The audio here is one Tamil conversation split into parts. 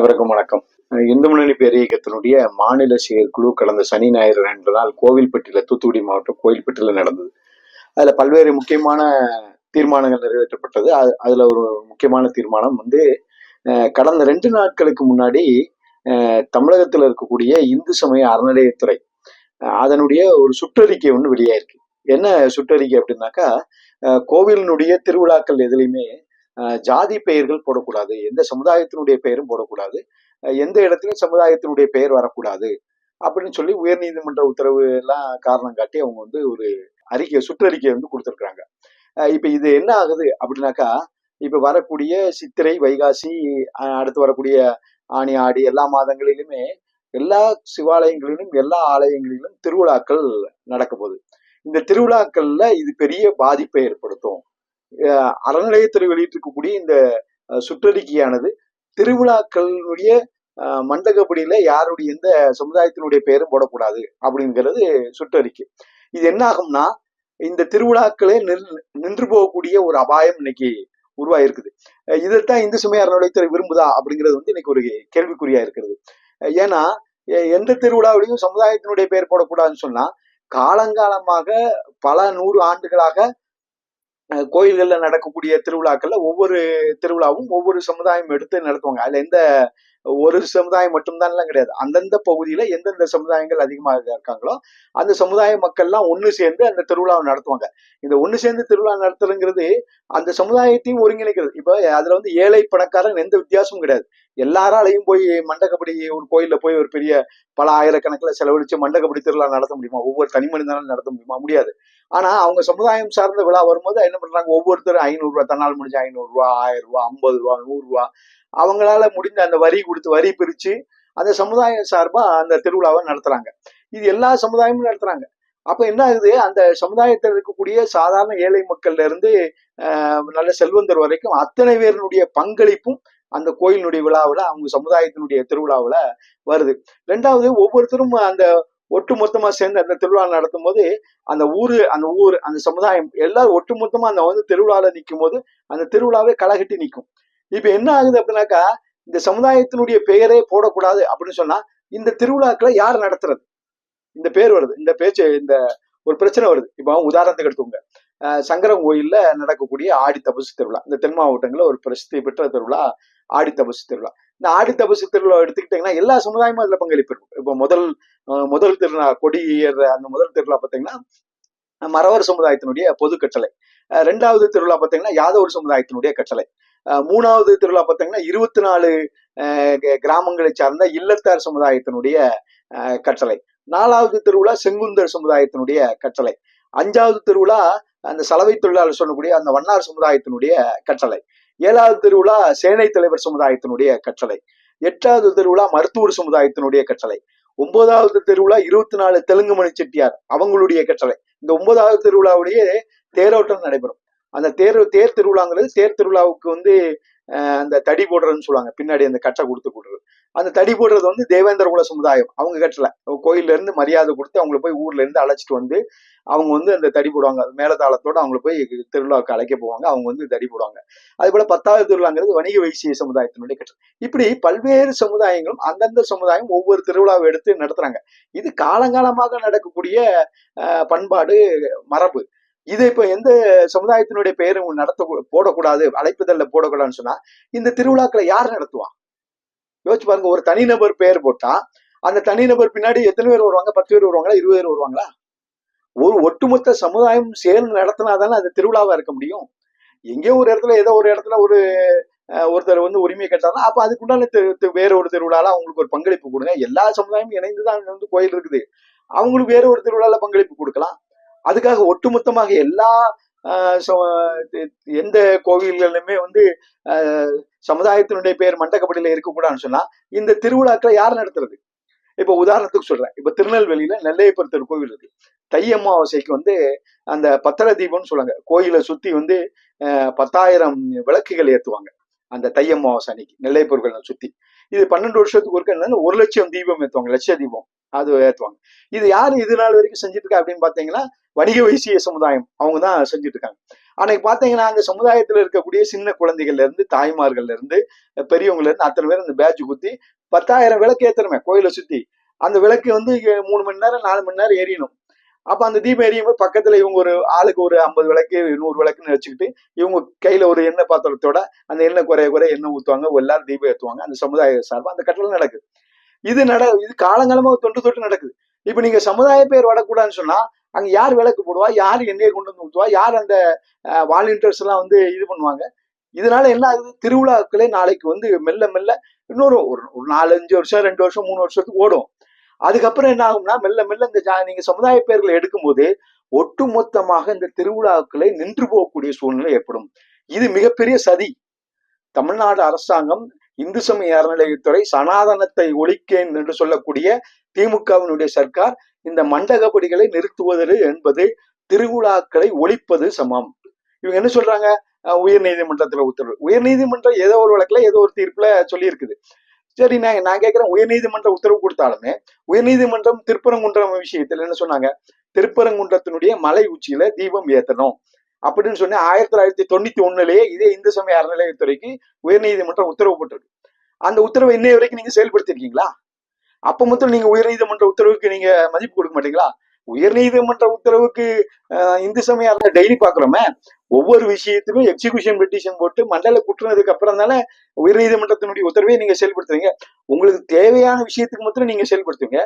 அனைவருக்கும் வணக்கம். இந்து முன்னணி பேரியக்கத்தினுடைய மாநில செயற்குழு கடந்த சனி ஞாயிறு ரெண்டு நாள் கோவில்பட்டியில தூத்துக்குடி மாவட்டம் கோவில்பட்டியில நடந்தது. அதுல பல்வேறு முக்கியமான தீர்மானங்கள் நிறைவேற்றப்பட்டது. அது- அதுல ஒரு முக்கியமான தீர்மானம் வந்து கடந்த ரெண்டு நாட்களுக்கு முன்னாடி தமிழகத்தில் தமிழகத்துல இருக்கக்கூடிய இந்து சமய அறநிலையத்துறை அதனுடைய ஒரு சுற்றறிக்கை ஒன்று வெளியாயிருக்கு. என்ன சுற்றறிக்கை அப்படின்னாக்கா கோவிலினுடைய திருவிழாக்கள் எதுலையுமே ஜாதி பெயர்கள் போடக்கூடாது எந்த சமுதாயத்தினுடைய பெயரும் போடக்கூடாது எந்த இடத்துலையும் சமுதாயத்தினுடைய பெயர் வரக்கூடாது அப்படின்னு சொல்லி உயர்நீதிமன்ற உத்தரவு எல்லாம் காரணம் காட்டி அவங்க வந்து ஒரு அறிக்கை சுற்றறிக்கை வந்து கொடுத்துருக்குறாங்க. இப்போ இது என்ன ஆகுது அப்படின்னாக்கா இப்போ வரக்கூடிய சித்திரை வைகாசி அடுத்து வரக்கூடிய ஆணி ஆடி எல்லா மாதங்களிலுமே எல்லா சிவாலயங்களிலும் எல்லா ஆலயங்களிலும் திருவிழாக்கள் நடக்க போகுது. இந்த திருவிழாக்கள்ல இது பெரிய பாதிப்பை ஏற்படுத்தும். அறநிலையத்துறை வெளியிட்டிருக்கக்கூடிய இந்த சுற்றறிக்கையானது திருவிழாக்களுடைய மண்டகப்படியில யாருடைய எந்த சமுதாயத்தினுடைய பெயரும் போடக்கூடாது அப்படிங்கிறது சுற்றறிக்கை. இது என்ன ஆகும்னா இந்த திருவிழாக்களே நின்று நின்று போகக்கூடிய ஒரு அபாயம் இன்னைக்கு உருவாயிருக்குது. இதைத்தான் இந்து சமய அறநிலையத்துறை விரும்புதா அப்படிங்கிறது வந்து இன்னைக்கு ஒரு கேள்விக்குறியா இருக்கிறது. ஏன்னா எ- எந்த திருவிழாவிலையும் சமுதாயத்தினுடைய பெயர் போடக்கூடாதுன்னு சொன்னா காலங்காலமாக பல நூறு ஆண்டுகளாக கோயில்கள்ல நடக்கக்கூடிய திருவிழாக்கள்ல ஒவ்வொரு திருவிழாவும் ஒவ்வொரு சமுதாயம் எடுத்து நடத்துவாங்க. அதுல எந்த ஒரு சமுதாயம் மட்டும்தான்லாம் கிடையாது. அந்தந்த பகுதியில எந்தெந்த சமுதாயங்கள் அதிகமாக இருக்காங்களோ அந்த சமுதாய மக்கள்லாம் ஒன்று சேர்ந்து அந்த திருவிழாவை நடத்துவாங்க. இந்த ஒன்று சேர்ந்து திருவிழா நடத்துறங்கிறது அந்த சமுதாயத்தையும் ஒருங்கிணைக்கிறது. இப்போ அதுல வந்து ஏழை பணக்காரன் எந்த வித்தியாசமும் கிடையாது. எல்லாராலையும் போய் மண்டகப்படி ஒரு கோயில்ல போய் ஒரு பெரிய பல ஆயிரக்கணக்கில் செலவழிச்சு மண்டகப்படி திருவிழா நடத்த முடியுமா? ஒவ்வொரு தனி மனிதனாலும் நடத்த முடியுமா? முடியாது. ஆனா அவங்க சமுதாயம் சார்ந்த விழா வரும்போது என்ன பண்றாங்க? ஒவ்வொருத்தரும் ஐநூறுரூவா தன்னால் முடிஞ்ச ஐநூறுரூவா ஆயிரம் ரூபா ஐம்பது ரூபா நூறு ரூபா அவங்களால முடிஞ்ச அந்த வரி கொடுத்து வரி பிரிச்சு அந்த சமுதாயம் சார்பா அந்த திருவிழாவை நடத்துறாங்க. இது எல்லா சமுதாயமும் நடத்துறாங்க. அப்ப என்ன ஆகுது? அந்த சமுதாயத்தில் இருக்கக்கூடிய சாதாரண ஏழை மக்கள்ல இருந்து நல்ல செல்வந்தர் வரைக்கும் அத்தனை பேரினுடைய பங்களிப்பும் அந்த கோயிலினுடைய விழாவில் அவங்க சமுதாயத்தினுடைய திருவிழாவில் வருது. ரெண்டாவது ஒவ்வொருத்தரும் அந்த ஒட்டு மொத்தமா சேர்ந்து அந்த திருவிழா நடத்தும் போது அந்த ஊரு அந்த ஊர் அந்த சமுதாயம் எல்லாரும் ஒட்டு மொத்தமா அந்த வந்து திருவிழாவில் நிற்கும் போது அந்த திருவிழாவே களகட்டி நிற்கும் இப்ப என்ன ஆகுது அப்படின்னாக்கா இந்த சமுதாயத்தினுடைய பெயரே போடக்கூடாது அப்படின்னு சொன்னா இந்த திருவிழாக்களை யார் நடத்துறது? இந்த பேர் வருது. இந்த பேச்சு இந்த ஒரு பிரச்சனை வருது. இப்போ உதாரணத்துக்கு எடுத்துக்கோங்க. அஹ் சங்கரன் கோயில்ல நடக்கக்கூடிய ஆடி தபசு திருவிழா இந்த தென் மாவட்டங்கள்ல ஒரு பிரசித்தி பெற்ற திருவிழா ஆடி தபசு திருவிழா. இந்த ஆடி தபசு திருவிழா எடுத்துக்கிட்டீங்கன்னா எல்லா சமுதாயமும் அதுல பங்களிப்பு இருக்கும் இப்போ முதல் முதல் திருவிழா கொடி அந்த முதல் திருவிழா பார்த்தீங்கன்னா மறவர் சமுதாயத்தினுடைய பொது கட்டளை. ரெண்டாவது திருவிழா பார்த்தீங்கன்னா யாதவர் சமுதாயத்தினுடைய கட்டளை. மூணாவது திருவிழா பார்த்தீங்கன்னா இருபத்தி நாலு அஹ் கிராமங்களை சார்ந்த இல்லத்தார் சமுதாயத்தினுடைய அஹ் கட்டளை. நாலாவது திருவிழா செங்குந்தர் சமுதாயத்தினுடைய கட்டளை. அஞ்சாவது திருவிழா அந்த சலவை தொழிலாளர் சொல்லக்கூடிய அந்த வண்ணார் சமுதாயத்தினுடைய கட்டளை. ஏழாவது திருவிழா சேனை தலைவர் சமுதாயத்தினுடைய கட்டளை. எட்டாவது திருவிழா மருத்துவர் சமுதாயத்தினுடைய கட்டளை. ஒன்பதாவது திருவிழா இருபத்தி நாலு தெலுங்கு மணி செட்டியார் அவங்களுடைய கட்டளை. இந்த ஒன்பதாவது திருவிழாவுடைய தேரோட்டம் நடைபெறும். அந்த தேர் தேர் திருவிழாங்கிறது தேர் திருவிழாவுக்கு வந்து அந்த தடி போடுறதுன்னு சொல்லுவாங்க. பின்னாடி அந்த கட்டை கொடுத்து கொடுறது அந்த தடி போடுறது வந்து தேவேந்திர குல சமுதாயம். அவங்க கட்டல. கோயில்ல இருந்து மரியாதை கொடுத்து அவங்கள போய் ஊர்ல இருந்து அழைச்சிட்டு வந்து அவங்க வந்து அந்த தடி போடுவாங்க. மேலதாளத்தோட அவங்கள போய் திருவிழாவுக்கு அழைக்க போவாங்க. அவங்க வந்து தடி போடுவாங்க. அதே போல பத்தாவது திருவிழாங்கிறது வணிக வைசிய சமுதாயத்தினுடைய கட்டளை. இப்படி பல்வேறு சமுதாயங்களும் அந்தந்த சமுதாயம் ஒவ்வொரு திருவிழாவை எடுத்து நடத்துறாங்க. இது காலங்காலமாக நடக்கக்கூடிய பண்பாடு மரபு. இதை இப்ப எந்த சமுதாயத்தினுடைய பெயரும் நடத்த போடக்கூடாது அழைப்புதல்ல போடக்கூடாதுன்னு சொன்னா இந்த திருவிழாக்களை யார் நடத்துவா? யோசிச்சு பாருங்க ஒரு தனிநபர் பெயர் போட்டா அந்த தனிநபர் பின்னாடி எத்தனை பேர் வருவாங்க? பத்து பேர் வருவாங்களா? இருபது பேர் வருவாங்களா? ஒரு ஒட்டுமொத்த சமுதாயம் சேர்ந்து நடத்தினாதானே அது திருவிழாவா இருக்க முடியும்? எங்கேயோ ஒரு இடத்துல ஏதோ ஒரு இடத்துல ஒரு ஒருத்தர் வந்து உரிமை கட்டாதான் அப்ப அதுக்குண்டான வேற ஒரு திருவிழால அவங்களுக்கு ஒரு பங்களிப்பு கொடுங்க. எல்லா சமுதாயமும் இணைந்து தான் வந்து கோயில் இருக்குது. அவங்களுக்கு வேற ஒரு திருவிழால பங்களிப்பு கொடுக்கலாம். அதுக்காக ஒட்டுமொத்தமாக எல்லா ச- எந்த கோவில்களிலுமே வந்து சமுதாயத்தினுடைய பேர் மண்டக்கப்படியில இருக்கக்கூடாதுன்னு சொன்னா இந்த திருவிழாக்களை யார் நடத்துறது? இப்போ உதாரணத்துக்கு சொல்றேன். இப்போ திருநெல்வேலியில நெல்லையப்பர் திருக்கோவில் இருக்கு. தை அமாவாசைக்கு வந்து அந்த பத்திர தீபம்னு சொல்லுவாங்க. கோயிலை சுத்தி வந்து பத்தாயிரம் விளக்குகள் ஏற்றுவாங்க அந்த தை அமாவாசை அன்னைக்கு நெல்லையப்பர் கோயிலை சுத்தி. இது பன்னெண்டு வருஷத்துக்கு ஒருக்க ஒரு லட்சம் தீபம் ஏற்றுவாங்க லட்ச தீபம். அது ஏத்துவாங்க. இது யாரு இது நாள் வரைக்கும் செஞ்சுட்டு இருக்கா அப்படின்னு பாத்தீங்கன்னா வணிக வைசிய சமுதாயம். அவங்க தான் செஞ்சுட்டு இருக்காங்க அன்னைக்கு பாத்தீங்கன்னா அங்க சமுதாயத்துல இருக்கக்கூடிய சின்ன குழந்தைகள்ல இருந்து தாய்மார்கள்ல இருந்து பெரியவங்கல இருந்து அத்தனை பேர் இந்த பேட்ச் குத்தி பத்தாயிரம் விளக்கு ஏத்துறமே கோயிலை சுத்தி. அந்த விளக்கு வந்து மூணு மணி நேரம் நாலு மணி நேரம் எரியணும் அப்ப அந்த தீபம் எரியும் போது பக்கத்துல இவங்க ஒரு ஆளுக்கு ஒரு ஐம்பது விளக்கு நூறு விளக்குன்னு வச்சுக்கிட்டு இவங்க கையில ஒரு எண்ணெய் பாத்திரத்தோட அந்த எண்ணெய் குறைய குறைய எண்ணெய் ஊத்துவாங்க எல்லாரும் தீபம் ஏத்துவாங்க. அந்த சமுதாய சார்பாக அந்த கட்டளை நடக்குது. இது நட இது காலங்காலமா தொன்று தொட்டு நடக்குது. இப்ப நீங்க சமுதாய பேர் வரக்கூடாதுன்னு சொன்னா அங்க யார் விளக்கு போடுவா? யார் எண்ணெயை கொண்டு வந்து ஊற்றுவா யார் அந்த வாலண்டியர்ஸ் எல்லாம் வந்து இது பண்ணுவாங்க? இதனால என்ன ஆகுது? திருவிழாக்களே நாளைக்கு வந்து மெல்ல மெல்ல இன்னொரு ஒரு ஒரு நாலஞ்சு வருஷம் ரெண்டு வருஷம் மூணு வருஷத்துக்கு ஓடும். அதுக்கப்புறம் என்ன ஆகும்னா மெல்ல மெல்ல இந்த ஜா- நீங்க சமுதாய பேர்களை எடுக்கும்போது ஒட்டுமொத்தமாக இந்த திருவிழாக்களை நின்று போகக்கூடிய சூழ்நிலை ஏற்படும். இது மிகப்பெரிய சதி. தமிழ்நாடு அரசாங்கம் இந்து சமய அறநிலையத்துறை சனாதனத்தை ஒழிக்கேன் என்று சொல்லக்கூடிய திமுகவினுடைய சர்க்கார் இந்த மண்டகப்படிகளை நிறுத்துவது என்பது திருவிழாக்களை ஒழிப்பது சமம். இவங்க என்ன சொல்றாங்க? உயர் நீதிமன்றத்துல உத்தரவு. உயர் நீதிமன்றம் ஏதோ ஒரு வழக்குல ஏதோ ஒரு தீர்ப்புல சொல்லி இருக்குது சரி நான் நான் கேட்கிறேன் உயர்நீதிமன்ற உத்தரவு கொடுத்தாலுமே உயர்நீதிமன்றம் திருப்பரங்குன்றம் விஷயத்துல என்ன சொன்னாங்க? திருப்பரங்குன்றத்தினுடைய மலை உச்சியில தீபம் ஏத்தணும். அப்படின்னு சொன்னி ஆயிரத்தி தொள்ளாயிரத்தி தொண்ணூத்தி ஒண்ணுலயே இதே இந்து சமய அறநிலையத்துறைக்கு உயர்நீதிமன்றம் உத்தரவு போட்டிருக்கு. அந்த உத்தரவை இன்னைய வரைக்கும் நீங்க செயல்படுத்திருக்கீங்களா அப்ப மட்டும் நீங்க உயர்நீதிமன்ற உத்தரவுக்கு நீங்க மதிப்பு கொடுக்க மாட்டீங்களா? உயர்நீதிமன்ற உத்தரவுக்கு இந்து சமய அறநிலை டெய்லி பாக்குறோமே ஒவ்வொரு விஷயத்திலும் எக்ஸிகியூஷன் பெட்டிஷன் போட்டு மண்டல குற்றுனதுக்கு அப்புறம் தானே உயர்நீதிமன்றத்தினுடைய உத்தரவை நீங்க செயல்படுத்துறீங்க. உங்களுக்கு தேவையான விஷயத்துக்கு மட்டும் நீங்க செயல்படுத்துவீங்க.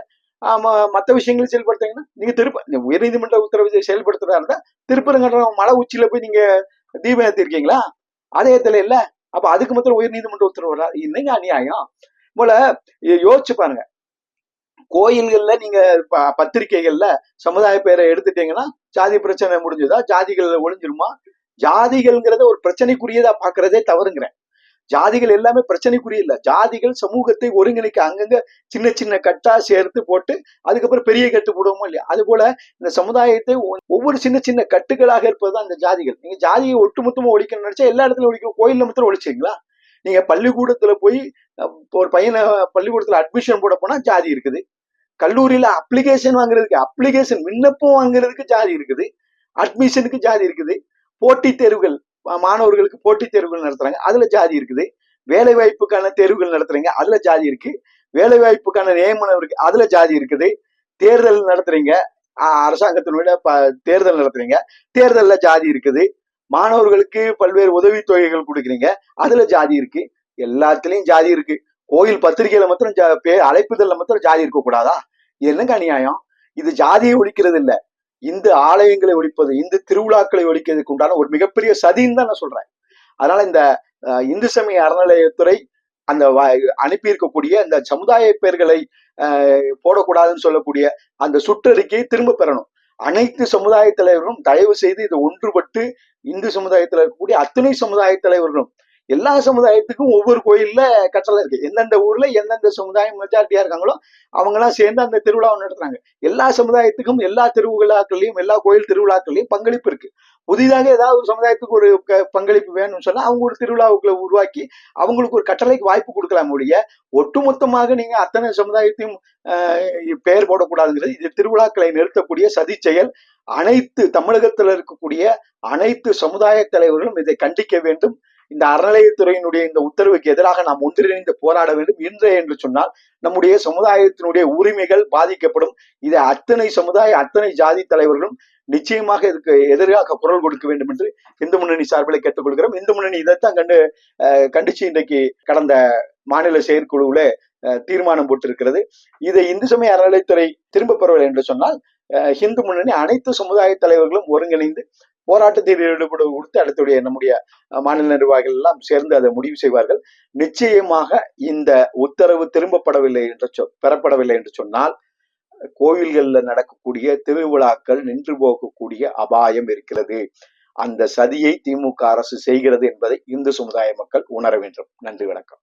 மற்ற விஷயங்களை செயல்படுத்தீங்கன்னா நீங்க திருப்ப உயர் நீதிமன்ற உத்தரவு செயல்படுத்துறதா இருந்தா திருப்பரங்குன்றம் மலை உச்சியில போய் நீங்க தீபம் ஏத்திருக்கீங்களா? அதே இடத்துல இல்ல. அப்ப அதுக்கு மாத்திரம் உயர்நீதிமன்ற உத்தரவு வரா இன்னைக்கு அநியாயம்? போல யோசிச்சு பாருங்க. கோயில்கள்ல நீங்க ப- பத்திரிக்கைகள்ல சமுதாய பேரை எடுத்துட்டீங்கன்னா ஜாதி பிரச்சனை முடிஞ்சதா? ஜாதிகள் ஒழிஞ்சிருமா? ஜாதிகள்ங்கிறத ஒரு பிரச்சனைக்குரியதா பாக்குறதே தவறுங்கிறேன். ஜாதிகள் எல்லாமே பிரச்சனைக்குரிய இல்ல. ஜாதிகள் சமூகத்தை ஒருங்கிணைக்க அங்கங்க சின்ன சின்ன கட்டா சேர்த்து போட்டு அதுக்கப்புறம் பெரிய கட்டு போடுவோமோ இல்லையா? அது போல இந்த சமுதாயத்தை ஒ- ஒவ்வொரு சின்ன சின்ன கட்டுகளாக இருப்பதுதான் அந்த ஜாதிகள். நீங்க ஜாதியை ஒட்டுமொத்தமா ஒழிக்கணும்னு நினைச்சா எல்லா இடத்துலயும் ஒழிக்க கோயில்ல மாத்திரம் ஒழிச்சிங்களா நீங்க பள்ளிக்கூடத்துல போய் ஒரு பையனை பள்ளிக்கூடத்துல அட்மிஷன் போட போனா ஜாதி இருக்குது. கல்லூரியில அப்ளிகேஷன் வாங்குறதுக்கு அப்ளிகேஷன் விண்ணப்பம் வாங்குறதுக்கு ஜாதி இருக்குது. அட்மிஷனுக்கு ஜாதி இருக்குது. போட்டித் தேர்வுகள் மாணவர்களுக்கு போட்டித் தேர்வுகள் நடத்துறாங்க. அதுல ஜாதி இருக்குது. வேலை வாய்ப்புக்கான தேர்வுகள் நடத்துறீங்க அதுல ஜாதி இருக்கு. வேலை வாய்ப்புக்கான நியமனம் இருக்கு அதுல ஜாதி இருக்குது. தேர்தல் நடத்துறீங்க அரசாங்கத்தினுடைய ப- தேர்தல் நடத்துறீங்க தேர்தல்ல ஜாதி இருக்குது. மாணவர்களுக்கு பல்வேறு உதவித்தொகைகள் கொடுக்குறீங்க அதுல ஜாதி இருக்கு. எல்லாத்துலயும் ஜாதி இருக்கு. கோயில் பத்திரிகையில மாத்திரம் ஜா- பே- அழைப்புதல்ல மாத்திரம் ஜாதி இருக்க கூடாதா என்னங்க அநியாயம்? இது ஜாதியை ஒழிக்கிறது இல்லை இந்து ஆலயங்களை ஒழிப்பது இந்து திருவிழாக்களை ஒழிக்கிறதுக்கு உண்டான ஒரு மிகப்பெரிய சதின்னு தான் நான் சொல்றேன். அதனால இந்த அஹ், இந்து சமய அறநிலையத்துறை அந்த வ- அனுப்பியிருக்கக்கூடிய இந்த சமுதாய பெயர்களை அஹ், போடக்கூடாதுன்னு சொல்லக்கூடிய அந்த சுற்றறிக்கையை திரும்ப பெறணும். அனைத்து சமுதாய தலைவர்களும் தயவு செய்து இதை ஒன்றுபட்டு இந்து சமுதாயத்தில் இருக்கக்கூடிய அத்தனை சமுதாய தலைவர்களும் எல்லா சமுதாயத்துக்கும் ஒவ்வொரு கோயில்ல கட்டளை இருக்கு. எந்தெந்த ஊர்ல எந்தெந்த சமுதாயம் மெஜாரிட்டியா இருக்காங்களோ அவங்க எல்லாம் சேர்ந்து அந்த திருவிழாவை நடத்துறாங்க. எல்லா சமுதாயத்துக்கும் எல்லா திருவிழாக்கள்லயும் எல்லா கோயில் திருவிழாக்கள்லயும் பங்களிப்பு இருக்கு. புதிதாக ஏதாவது ஒரு சமுதாயத்துக்கு ஒரு பங்களிப்பு வேணும்னு சொன்னா அவங்க ஒரு திருவிழாவுக்குள்ள உருவாக்கி அவங்களுக்கு ஒரு கட்டளைக்கு வாய்ப்பு கொடுக்கலாம் ஒழிய ஒட்டுமொத்தமாக நீங்க அத்தனை சமுதாயத்தையும் ஆஹ், பெயர் போடக்கூடாதுங்கிறது இது திருவிழாக்களை நிறுத்தக்கூடிய சதி செயல். அனைத்து தமிழகத்துல இருக்கக்கூடிய அனைத்து சமுதாய தலைவர்களும் இதை கண்டிக்க வேண்டும். இந்த அறநிலையத்துறையினுடைய இந்த உத்தரவுக்கு எதிராக நாம் ஒன்றிணைந்து போராட வேண்டும். இன்றைய என்று சொன்னால் நம்முடைய சமுதாயத்தினுடைய உரிமைகள் பாதிக்கப்படும். இதை அத்தனை சமுதாய அத்தனை ஜாதி தலைவர்களும் நிச்சயமாக இதுக்கு எதிராக குரல் கொடுக்க வேண்டும் என்று இந்து முன்னணி சார்பில் கேட்டுக்கொள்கிறோம். இந்து முன்னணி இதைத்தான் கண்டு அஹ், கண்டிச்சு இன்றைக்கு கடந்த மாநில செயற்குழுவுல அஹ், தீர்மானம் போட்டிருக்கிறது. இதை இந்து சமய அறநிலைத்துறை திரும்ப பெறவில்லை என்று சொன்னால் அஹ், இந்து முன்னணி அனைத்து சமுதாய தலைவர்களும் ஒருங்கிணைந்து போராட்டத்தில் ஈடுபட கொடுத்து அடுத்துடைய நம்முடைய மாநில நிர்வாகிகள் எல்லாம் சேர்ந்து அதை முடிவு செய்வார்கள். நிச்சயமாக இந்த உத்தரவு திரும்பப்படவில்லை என்று சொ பெறப்படவில்லை என்று சொன்னால் கோவில்களில் நடக்கக்கூடிய திருவிழாக்கள் நின்று போகக்கூடிய அபாயம் இருக்கிறது. அந்த சதியை திமுக அரசு செய்கிறது என்பதை இந்து சமுதாய மக்கள் உணர வேண்டும். நன்றி வணக்கம்.